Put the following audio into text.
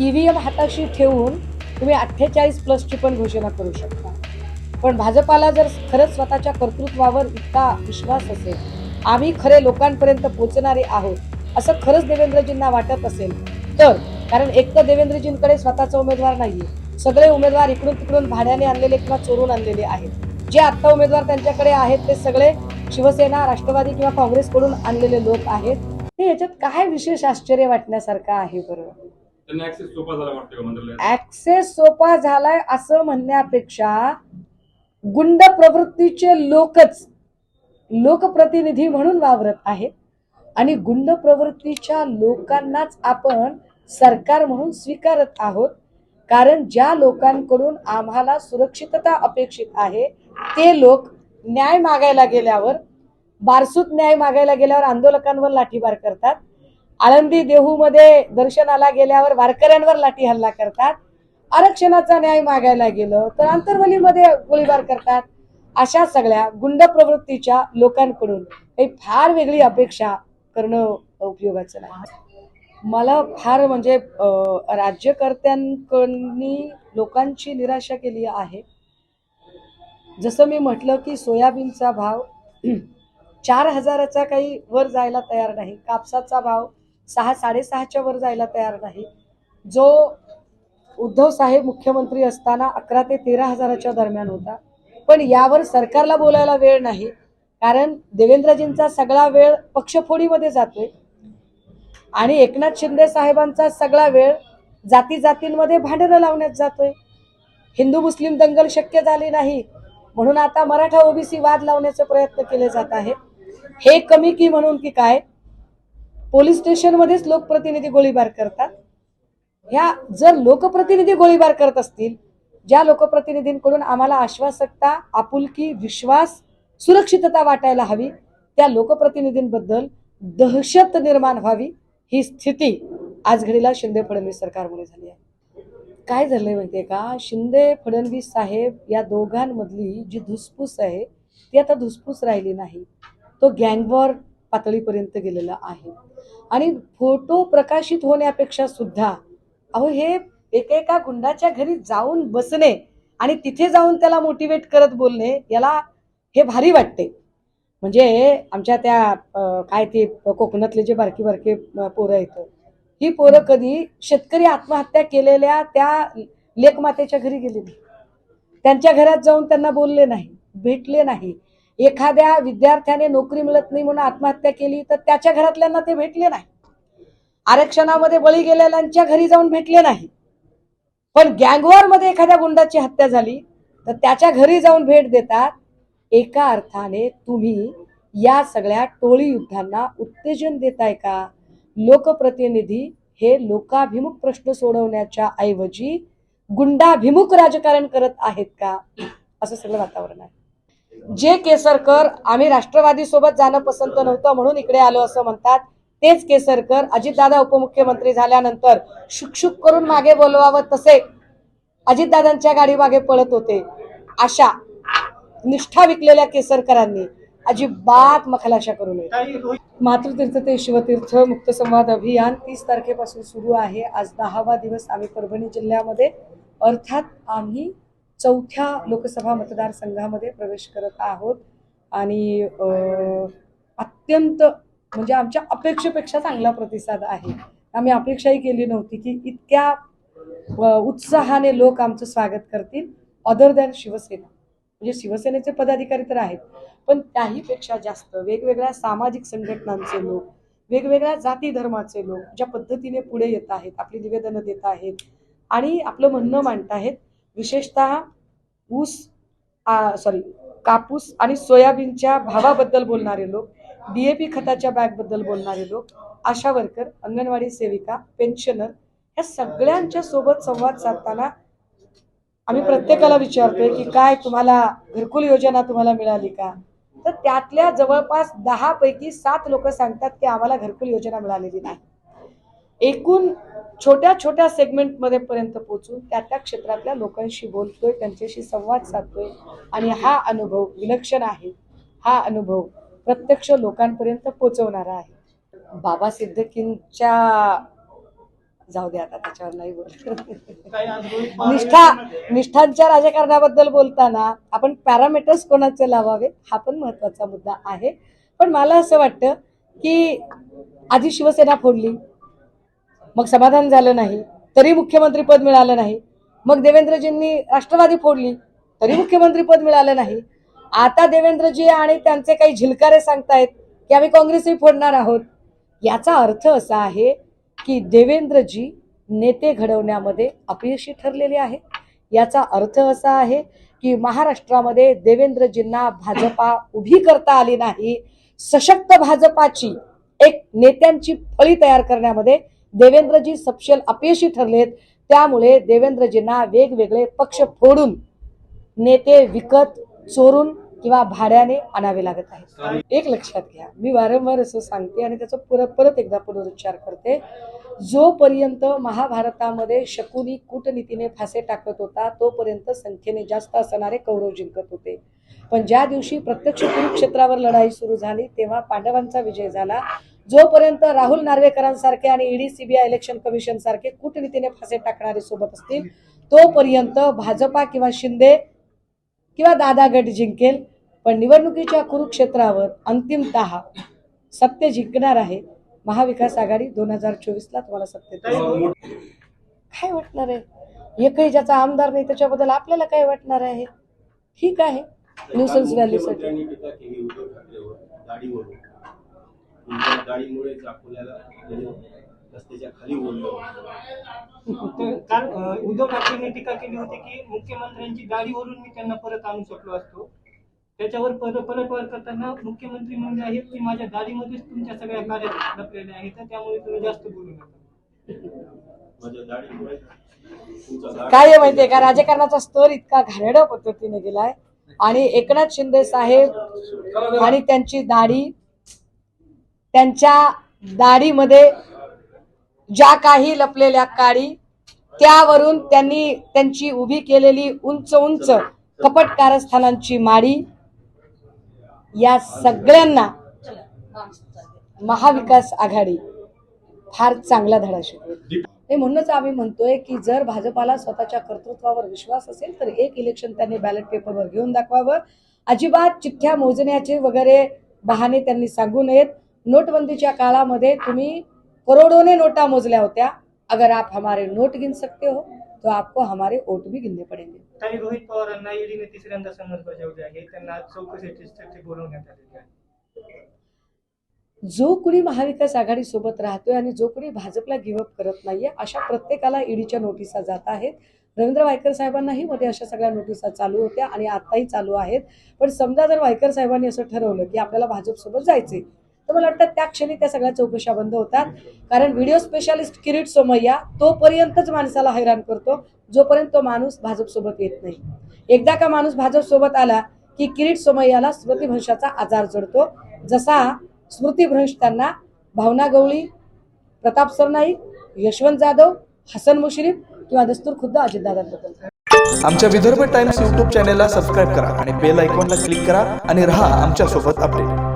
E V M हाताशी ठेवून तुम्ही अठ्ठेचाळीस प्लसची पण घोषणा करू शकता. पण भाजपाला जर खरंच स्वतःच्या कर्तृत्वावर इतका विश्वास असेल आम्ही खरे लोकांपर्यंत पोहोचणारे आहोत असं खरंच देवेंद्रजींना वाटत असेल तर कारण एक तर देवेंद्रजींकडे स्वतःचा उमेदवार नाहीये. सगळे उमेदवार इकडून तिकडून भाड्याने आणलेले किंवा चोरून आणलेले आहेत. जे आत्ता उमेदवार त्यांच्याकडे आहेत ते सगळे शिवसेना राष्ट्रवादी किंवा काँग्रेसकडून आणलेले लोक आहेत. हे याच्यात काय विशेष आश्चर्य वाटण्यासारखं आहे बरोबर त्यांना ऍक्सेस सोपा झाला का मंत्रालयात? ऍक्सेस सोपा झालाय असं म्हणण्यापेक्षा गुंड प्रवृत्तीचे लोकच लोकप्रतिनिधी म्हणून वावरत आहेत. आणि गुंड प्रवृत्तीच्या लोकांनाच आपण सरकार म्हणून स्वीकारत आहोत. कारण ज्या लोकांकडून आम्हाला सुरक्षितता अपेक्षित आहे ते लोक न्याय मागायला गेल्यावर बारसूत न्याय मागायला गेल्यावर आंदोलकांवर लाठीमार करतात. आळंदी देहूमध्ये दर्शनाला गेल्यावर वारकऱ्यांवर लाठी हल्ला करतात. आरक्षणाचा न्याय मागायला गेलं तर आंतरवलीमध्ये गोळीबार करतात. अशा सगळ्या गुंड प्रवृत्तीच्या लोकांकडून काही फार वेगळी अपेक्षा करणं उपयोगाचं नाही. मला फार म्हणजे राज्यकर्त्यांकडनी लोकांची निराशा केली आहे. जसं मी म्हटलं की सोयाबीनचा भाव चार हजाराचा काही वर जायला तयार नाही. कापसाचा भाव सहा साडेसहाच्या वर जायला तयार नाही. जो उद्धव साहेब मुख्यमंत्री असताना अकरा ते तेरा हजाराच्या दरम्यान होता. पण यावर सरकारला बोलायला वेळ नाही. कारण देवेंद्रजींचा सगळा वेळ पक्षफोडीमध्ये जातोय. आणि एकनाथ शिंदे साहेबांचा सगळा वेळ जाती जातींमध्ये भांडणं लावण्यात जातोय. हिंदू मुस्लिम दंगल शक्य झाली नाही. म्हणून आता मराठा ओबीसी वाद लावण्याचे प्रयत्न केले जात आहे हे कमी की म्हणून की काय? पोलीस स्टेशनमध्येच लोकप्रतिनिधी गोळीबार करतात. ह्या जर लोकप्रतिनिधी गोळीबार करत असतील ज्या लोकप्रतिनिधींकडून आम्हाला आश्वासकता आपुलकी विश्वास सुरक्षितता वाटायला हवी त्या लोकप्रतिनिधींबद्दल दहशत निर्माण व्हावी ही स्थिती आज घडीला शिंदे फडणवीस सरकारमुळे झाली आहे. काय झालंय माहितीये का? शिंदे फडणवीस साहेब या दोघांमधली जी धुसफूस आहे ती आता धुसफूस राहिली नाही. तो गँगवॉर पातळीपर्यंत गेलेला आहे. आणि फोटो प्रकाशित होण्यापेक्षा सुद्धा अहो हे एकेका गुंडाच्या घरी जाऊन बसणे आणि तिथे जाऊन त्याला मोटिवेट करत बोलणे याला हे भारी वाटते. म्हणजे आमच्या त्या काय ते कोकणातले जे बारकी बारके पोरं आहेत ही पोरं कधी शेतकरी आत्महत्या केलेल्या त्या लेकमातेच्या घरी गेलेली त्यांच्या घरात जाऊन त्यांना बोलले नाही भेटले नाही. एखाद्या विद्यार्थ्याने नोकरी मिळत नाही म्हणून आत्महत्या केली तर त्याच्या घरातल्यांना ते भेटले नाही. आरक्षणामध्ये बळी गेलेल्यांच्या घरी जाऊन भेटले नाही. पण गँगवॉरमध्ये एखाद्या गुंडाची हत्या झाली तर त्याच्या घरी जाऊन भेट देतात. एका अर्थाने तुम्ही या सगळ्या टोळी युद्धांना उत्तेजन देताय का? लोकप्रतिनिधी हे लोकाभिमुख प्रश्न सोडवण्याच्या ऐवजी गुंडाभिमुख राजकारण करत आहेत का? असं सगळं वातावरण आहे. जे केसरकर आम्ही राष्ट्रवादी सोबत जाणं पसंत नव्हतं म्हणून इकडे आलो असं म्हणतात तेच केसरकर अजितदादा उपमुख्यमंत्री झाल्यानंतर शुकशुक करून मागे बोलवावं तसे अजितदादांच्या गाडी मागे पळत होते. अशा निष्ठा विकलेल्या केसरकरांनी अजिबात मखलाशा करू नये. मातृतीर्थ ते शिवतीर्थ मुक्त संवाद अभियान तीस तारखेपासून सुरू आहे. आज दहावा दिवस आम्ही परभणी जिल्ह्यामध्ये. अर्थात आम्ही चौथ्या लोकसभा मतदारसंघामध्ये प्रवेश करत आहोत. आणि अत्यंत म्हणजे आमच्या अपेक्षेपेक्षा चांगला प्रतिसाद आहे. आम्ही अपेक्षाही केली नव्हती की इतक्या उत्साहाने लोक आमचं स्वागत करतील. Other than Shiv Sena. म्हणजे शिवसेनेचे पदाधिकारी तर आहेत. पण त्याहीपेक्षा जास्त वेगवेगळ्या सामाजिक संघटनांचे लोक वेगवेगळ्या जाती धर्माचे लोक ज्या पद्धतीने पुढे येत आहेत आपली निवेदनं देत आहेत आणि आपलं म्हणणं मांडत आहेत विशेषतः ऊस सॉरी कापूस आणि सोयाबीनच्या भावाबद्दल बोलणारे लोक डी ए पी खताच्या बॅगबद्दल बोलणारे लोक आशा वर्कर अंगणवाडी सेविका पेन्शनर या सगळ्यांच्या सोबत संवाद साधताना आम्ही प्रत्येकाला विचारतोय की काय तुम्हाला घरकुल योजना तुम्हाला मिळाली का? तर त्यातल्या जवळपास दहा पैकी सात लोक सांगतात की आम्हाला घरकुल योजना मिळालेली नाही. एकूण छोट्या छोट्या सेगमेंटमध्ये पर्यंत पोहोचून त्या त्या क्षेत्रातल्या लोकांशी बोलतोय त्यांच्याशी संवाद साधतोय. आणि हा अनुभव विलक्षण आहे. हा अनुभव प्रत्यक्ष लोकांपर्यंत पोहोचवणारा आहे. बाबा सिद्दकींच्या जाऊ दे आता त्याच्यावर नाही बोल निष्ठा निष्ठांच्या राजकारणाबद्दल बोलताना आपण पॅरामीटर्स कोणाचे लावावे हा पण महत्त्वाचा मुद्दा आहे. पण मला असं वाटतं की आधी शिवसेना फोडली मग समाधान झालं नाही तरी मुख्यमंत्रीपद मिळालं नाही. मग देवेंद्रजींनी राष्ट्रवादी फोडली तरी मुख्यमंत्रीपद मिळालं नाही. आता देवेंद्रजी आणि त्यांचे काही झिलकारे सांगतायत की आम्ही काँग्रेसही फोडणार आहोत. याचा अर्थ असा आहे की देवेंद्रजी नेते घडवण्यामध्ये अपयशी ठरलेले आहे याचा अर्थ असा आहे की महाराष्ट्रामध्ये देवेंद्रजींना भाजपा उभी करता आली नाही. सशक्त भाजपाची एक नेत्यांची फळी तयार करण्यामध्ये देवेंद्रजी सपशेल अपयशी ठरलेत. त्यामुळे देवेंद्रजींना वेगवेगळे पक्ष फोडून नेते विकत चोरून किंवा भाड्याने आणावे लागत आहेत. एक लक्षात घ्या. मी वारंवार असं सांगते आणि त्याचा पुर परत एकदा पुनरुच्चार करते. जोपर्यंत महाभारतामध्ये शकुनी कूटनीतीने फासे टाकत होता तोपर्यंत संख्येने जास्त असणारे कौरव जिंकत होते. पण ज्या दिवशी प्रत्यक्ष कुरुक्षेत्रावर लढाई सुरू झाली तेव्हा पांडवांचा विजय झाला. जोपर्यंत राहुल नार्वेकरांसारखे आणि ईडी सीबीआय इलेक्शन कमिशन सारखे कूटनीतीने फासे टाकणारे सोबत असतील तोपर्यंत भाजपा किंवा शिंदे किंवा दादा गट जिंकेल. पण निवडणुकीच्या कुरुक्षेत्रावर अंतिमतः सत्य जिंकणार आहे महाविकास आघाडी दोन हजार चोवीसला तुम्हाला सत्य दिसेल. काय वाटणार आहे? एकही ज्याचा आमदार नाही त्याच्याबद्दल आपल्याला काय वाटणार आहे? ठीक आहे. न्यूसन्स व्हॅल्यूसाठी तुमच्या गाडीमुळेच अकोल्याला रस्त्याच्या खाली काल अं, उद्धव ठाकरेंनी टीका केली होती की मुख्यमंत्र्यांची गाडीवरून मी त्यांना परत आणू शकलो असतो. त्याच्यावर परत पलटवार करताना मुख्यमंत्री म्हणजे आहेत की माझ्या गाडीमध्येच तुमच्या सगळ्या कार्यात लपलेले आहेत तर त्यामुळे तुम्ही जास्त बोलू नका. काय आहे माहितीये का? राजकारणाचा स्तर इतका घाणेरड्या पद्धतीने गेलाय. आणि एकनाथ शिंदे साहेब आणि त्यांची दाढी त्यांच्या दाढीमध्ये ज्या काही लपलेल्या काळी त्यावरून त्यांनी त्यांची उभी केलेली उंच उंच कपट कारस्थानांची माडी या सगळ्यांना महाविकास आघाडी फार चांगला धडा शिकवेल. हे म्हणूनच आम्ही म्हणतोय की जर भाजपाला स्वतःच्या कर्तृत्वावर विश्वास असेल तर एक इलेक्शन त्यांनी बॅलेट पेपरवर घेऊन दाखवावं. अजिबात चिठ्ठ्या मोजण्याचे वगैरे बहाणे त्यांनी सांगू नयेत. नोटबंदीच्या काळामध्ये तुम्ही करोडोने नोटा मोजल्या होत्या. अगर आप हमारे नोट गिन सकते हो तो आपको हमारे वोट भी गिनने पड़ेंगे. काही रोहित पवारांना ईडीने तिसऱ्यांदा समज बजावली आहे. त्यांना चौकशीसाठी बोलवण्यात आलेले आहे. जो कुणी महाविकास आघाडी सोबत राहतोय आणि जो कुणी भाजपला गिवअप करत नाहीये अशा प्रत्येकाला ईडीच्या नोटिसा जात आहेत. रवींद्र वायकर साहेबांनाही मध्ये अशा सगळ्या नोटिसा चालू होत्या आणि आताही चालू आहेत. पण समजा जर वायकर साहेबांनी असं ठरवलं की आपल्याला भाजपसोबत जायचे तर मला वाटतं त्या क्षणी त्या सगळ्या चौकशा बंद होतात. कारण व्हिडिओ स्पेशालिस्ट किरीट सोमय्या तोपर्यंतच माणसाला हैराण करतो जोपर्यंत तो माणूस भाजपसोबत येत नाही. एकदा का माणूस भाजपसोबत आला की किरीट सोमय्याला स्मृतिभ्रंशाचा आजार जडतो. जसा स्मृतिभ्रंश त्यांना भावना गवळी प्रताप सरनाईक यशवंत जाधव हसन मुश्रीफ किंवा दस्तूर खुद्द अजितदादांबद्दल. आमच्या विदर्भ टाइम्स यूट्यूब चॅनेलला सबस्क्राईब करा आणि बेल आयकॉनला क्लिक करा आणि रहा आमच्यासोबत अपडेट.